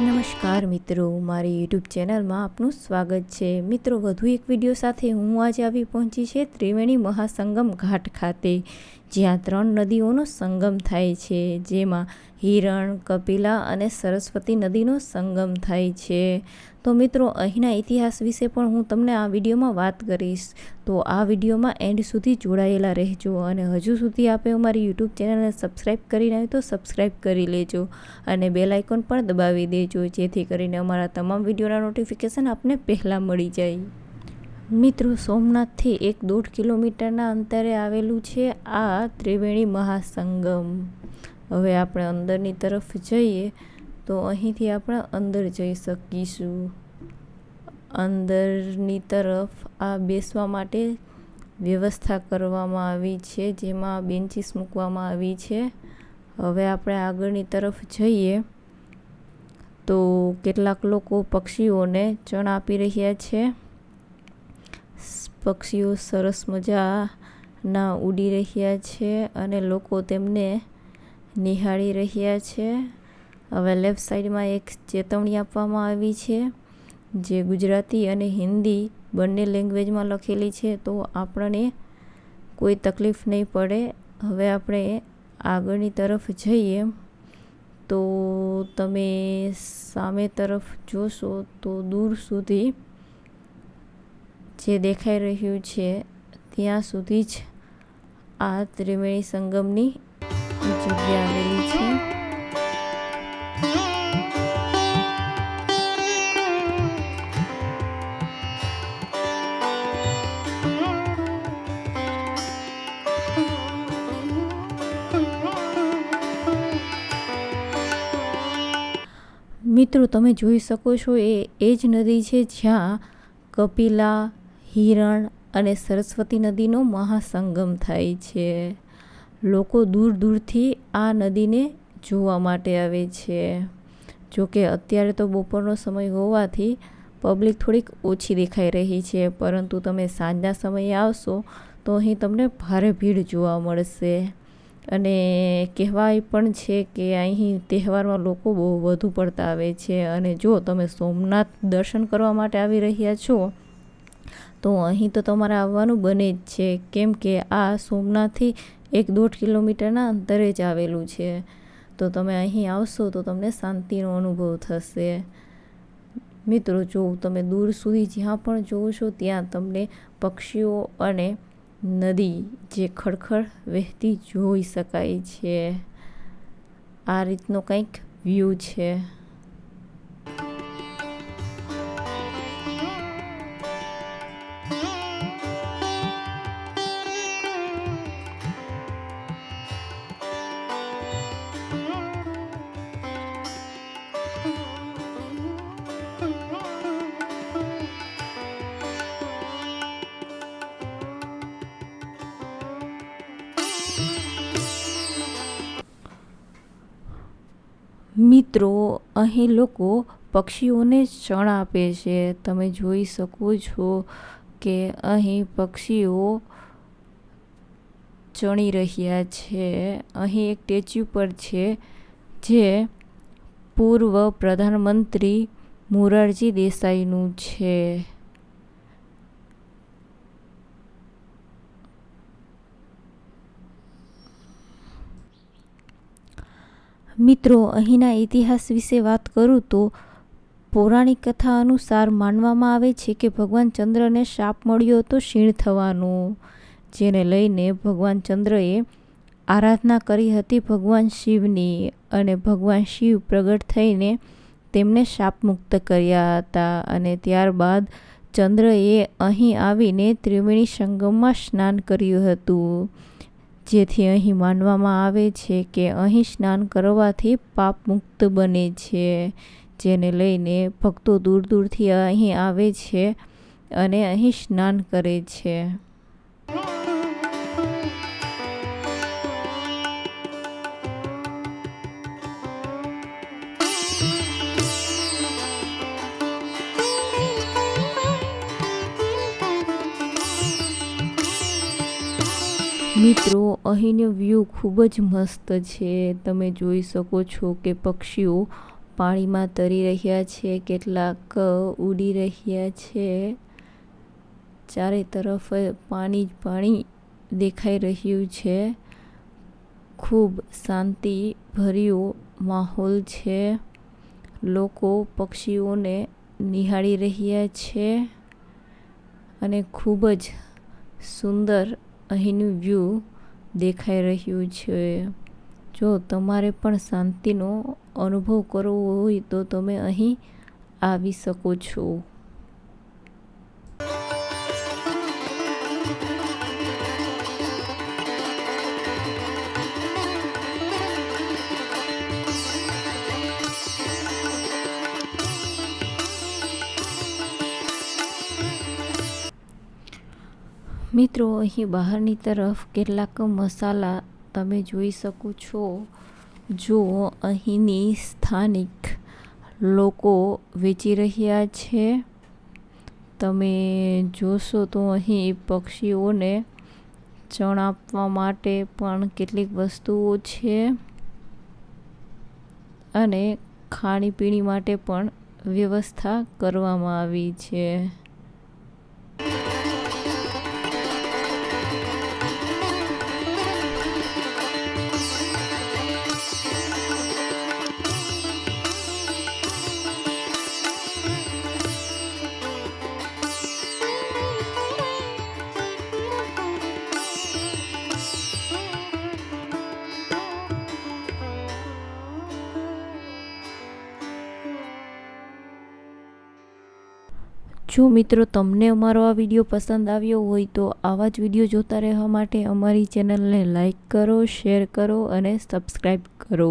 નમસ્કાર મિત્રો, મારી યુટ્યુબ ચેનલમાં આપનું સ્વાગત છે. મિત્રો, વધુ એક વીડિયો સાથે હું આજે આવી પહોંચી છે ત્રિવેણી મહાસંગમ ઘાટ ખાતે. જ્યાં ત્રણ નદીઓનો સંગમ થાય છે, જેમાં હિરણ, કપિલા અને સરસ્વતી નદીનો સંગમ થાય છે. તો મિત્રો, અહીંના ઇતિહાસ વિશે પણ હું તમને આ વિડીયોમાં વાત કરીશ. તો આ વિડીયોમાં એન્ડ સુધી જોડાયેલા રહેજો અને હજુ સુધી આપે અમારી યુટ્યુબ ચેનલને સબસ્ક્રાઈબ કરી હોય તો સબસ્ક્રાઈબ કરી લેજો અને બેલ આઇકોન પણ દબાવી દેજો, જેથી કરીને અમારા તમામ વિડીયોના નોટિફિકેશન આપને પહેલાં મળી જાય. મિત્રો, સોમનાથથી એક દોઢ કિલોમીટરના અંતરે આવેલું છે આ ત્રિવેણી મહાસંગમ. હવે આપણે અંદરની તરફ જઈએ તો અહીંથી આપણે અંદર જઈ શકીશું. અંદરની તરફ આ બેસવા માટે વ્યવસ્થા કરવામાં આવી છે, જેમાં બેન્ચીસ મૂકવામાં આવી છે. હવે આપણે આગળની તરફ જઈએ તો કેટલાક લોકો પક્ષીઓને ચણ આપી રહ્યા છે. પક્ષીઓ સરસ મજાના ઉડી રહ્યા છે અને લોકો તેમને નિહાળી રહ્યા છે. હવે લેફ્ટ સાઈડમાં એક ચેતવણી આપવામાં આવી છે, જે ગુજરાતી અને હિન્દી બંને લેંગ્વેજમાં લખેલી છે, તો આપણને કોઈ તકલીફ નહીં પડે. હવે આપણે આગળની તરફ જઈએ. તો તમે સામે તરફ જોશો તો દૂર સુધી જે દેખાઈ રહ્યું છે, ત્યાં સુધી જ આ ત્રિવેણી સંગમની જગ્યા આવેલી છે. મિત્રો, તમે જોઈ શકો છો, એ એ જ નદી છે જ્યાં કપિલા હિરણ અને સરસ્વતી નદીનો મહાસંગમ થાય છે. લોકો દૂર દૂરથી આ નદીને જોવા માટે આવે છે. જોકે અત્યારે તો બપોરનો સમય હોવાથી પબ્લિક થોડીક ઓછી દેખાઈ રહી છે, પરંતુ તમે સાંજના સમયે આવશો તો અહીં તમને ભારે ભીડ જોવા મળશે. અને કહેવાય પણ છે કે અહીં તહેવારમાં લોકો બહુ વધુ પડતા આવે છે. અને જો તમે સોમનાથ દર્શન કરવા માટે આવી રહ્યા છો તો અહીં તો તમારે આવવાનું બને જ છે. કેમ કે આ સોમનાથથી એક દોઢ કિલોમીટરના અંતરે જ આવેલું છે. તો તમે અહીં આવશો તો તમને શાંતિનો અનુભવ થશે. મિત્રો, જો તમે દૂર સુધી જ્યાં પણ જોવો છો, ત્યાં તમને પક્ષીઓ અને નદી જે ખડખડ વહેતી જોઈ શકાય છે. આ રીતનો કંઈક વ્યૂ છે. મિત્રો, અહીં લોકો પક્ષીઓને ચણ આપે છે. તમે જોઈ શકો છો કે અહીં પક્ષીઓ ચણી રહ્યા છે. અહીં એક સ્ટેચ્યુ પર છે જે પૂર્વ પ્રધાનમંત્રી મોરારજી દેસાઈનું છે. મિત્રો, અહીંના ઇતિહાસ વિશે વાત કરું તો પૌરાણિક કથા અનુસાર માનવામાં આવે છે કે ભગવાન ચંદ્રને શાપ મળ્યો હતો ક્ષીણ થવાનું, જેને લઈને ભગવાન ચંદ્રએ આરાધના કરી હતી ભગવાન શિવની અને ભગવાન શિવ પ્રગટ થઈને તેમને શાપ મુક્ત કર્યા હતા અને ત્યારબાદ ચંદ્રએ અહીં આવીને ત્રિવેણી સંગમમાં સ્નાન કર્યું હતું. જેથી અહીં માનવામાં આવે છે કે અહીં સ્નાન કરવાથી પાપ મુક્ત બને છે, જેને લઈને ભક્તો દૂર દૂરથી અહીં આવે છે અને અહીં સ્નાન કરે છે. મિત્રો, અહીંનો વ્યૂ ખૂબ જ મસ્ત છે. તમે જોઈ શકો છો કે પક્ષીઓ પાણીમાં તરી રહ્યા છે, કેટલાક ઉડી રહ્યા છે. ચારે તરફ પાણી જ પાણી દેખાઈ રહ્યું છે. ખૂબ શાંતિ ભર્યો માહોલ છે. લોકો પક્ષીઓને નિહાળી રહ્યા છે અને ખૂબ જ સુંદર અહીંનું વ્યૂ દેખાઈ રહ્યું છે. જો તમારે પણ શાંતિનો અનુભવ કરવો હોય તો તમે અહીં આવી શકો છો. મિત્રો, અહીં બહારની તરફ કેટલાક મસાલા તમે જોઈ શકો છો. જો અહીંની સ્થાનિક લોકો વેચી રહ્યા છે. તમે જોશો તો અહીં પક્ષીઓને ચણ આપવા માટે પણ કેટલીક વસ્તુઓ છે અને ખાણીપીણી માટે પણ વ્યવસ્થા કરવામાં આવી છે. જો મિત્રો તમને અમારો આ વીડિયો પસંદ આવ્યો હોય તો આવા જ વીડિયો જોતા રહેવા માટે અમારી ચેનલને લાઈક કરો, શેર કરો અને સબસ્ક્રાઈબ કરો.